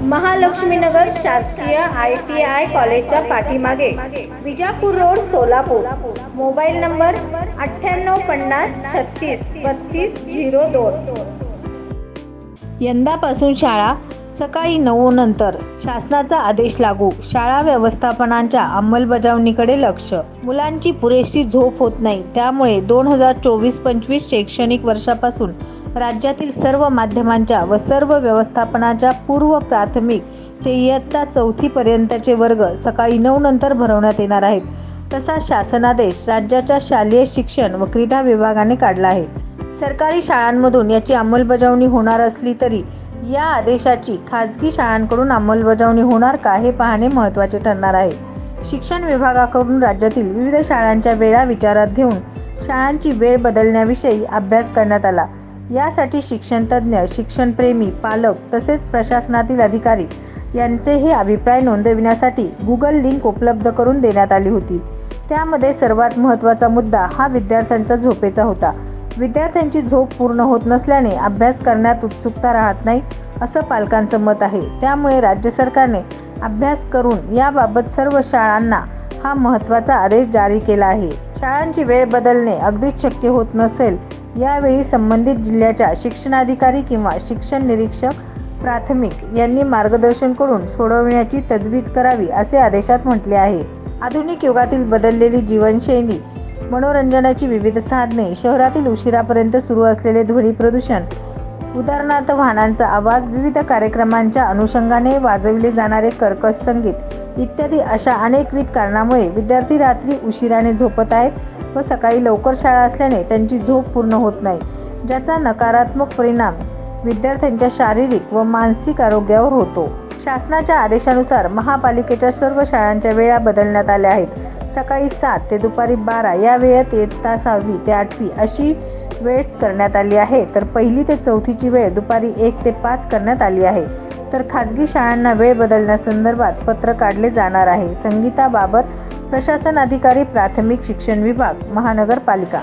महालक्ष्मीनगर शासकीय I T I कॉलेजच्या पाठीमागे. Vijapur road Solapur. Mobile number अठ्ठ्याण्णव पन्नास छत्तीस बत्तीस झिरो दोन. यंदापासून शाळा सकाळी नऊ नंतर शासनाचा आदेश लागू. शाळा व्यवस्थापनांच्या अंमलबजावणीकडे लक्ष. मुलांची पुरेशी झोप होत नाही. त्यामुळे दोन हजार चोवीस पंचवीस शैक्षणिक वर्षापासून राज्यातील सर्व माध्यमांच्या व सर्व व्यवस्थापनाच्या पूर्व प्राथमिक ते इयत्ता चौथीपर्यंतचे वर्ग सकाळी नऊ नंतर भरवण्यात येणार आहेत. तसा शासनादेश राज्याच्या शालेय शिक्षण व क्रीडा विभागाने काढला आहे. सरकारी शाळांमधून याची अंमलबजावणी होणार असली तरी या आदेशाची खाजगी शाळांकडून अंमलबजावणी होणार का हे पाहणे महत्त्वाचे ठरणार आहे. शिक्षण विभागाकडून राज्यातील विविध शाळांच्या वेळा विचारात घेऊन शाळांची वेळ बदलण्याविषयी अभ्यास करण्यात आला. यासाठी शिक्षणतज्ज्ञ शिक्षणप्रेमी पालक तसेच प्रशासनातील अधिकारी यांचेही अभिप्राय नोंदविण्यासाठी गुगल लिंक उपलब्ध करून देण्यात आली होती. त्यामध्ये सर्वात महत्त्वाचा मुद्दा हा विद्यार्थ्यांच्या झोपेचा होता. विद्यार्थ्यांची झोप पूर्ण होत नसल्याने अभ्यास करण्यात उत्सुकता राहत नाही असं पालकांचं मत आहे. त्यामुळे राज्य सरकारने अभ्यास करून याबाबत सर्व शाळांना हा महत्त्वाचा आदेश जारी केला आहे. शाळांची वेळ बदलणे अगदीच शक्य होत नसेल यावेळी संबंधित जिल्ह्याच्या शिक्षणाधिकारी किंवा शिक्षण निरीक्षक प्राथमिक यांनी मार्गदर्शन करून सोडवण्याची तजवीज करावी असे आदेशात म्हटले आहे. आधुनिक युगातील बदललेली जीवनशैली मनोरंजनाची विविध साधने शहरातील उशिरापर्यंत सुरू असलेले ध्वनी प्रदूषण उदाहरणार्थ वाहनांचा आवाज विविध कार्यक्रमांच्या अनुषंगाने वाजविले जाणारे कर्कश संगीत इत्यादी अशा अनेकविध कारणामुळे विद्यार्थी रात्री उशिराने झोपत आहेत. व सकाळी लवकर शाळा असल्याने त्यांची झोप पूर्ण होत नाही ज्याचा नकारात्मक परिणाम विद्यार्थ्यांच्या शारीरिक व मानसिक आरोग्यावर होतो. शासनाच्या आदेशानुसार महापालिकेच्या सर्व शाळांच्या वेळा बदलण्यात आल्या आहेत. सकाळी सात ते दुपारी बारा या वेळेत इयत्ता सहावी ते आठवी अशी वेळ करण्यात आली आहे. तर पहिली ते चौथीची वेळ दुपारी एक ते पाच करण्यात आली आहे. तर खाजगी शाळांना वेळ बदलण्यासंदर्भात पत्र काढले जाणार आहे. संगीता बाबर प्रशासन अधिकारी प्राथमिक शिक्षण विभाग महानगरपालिका.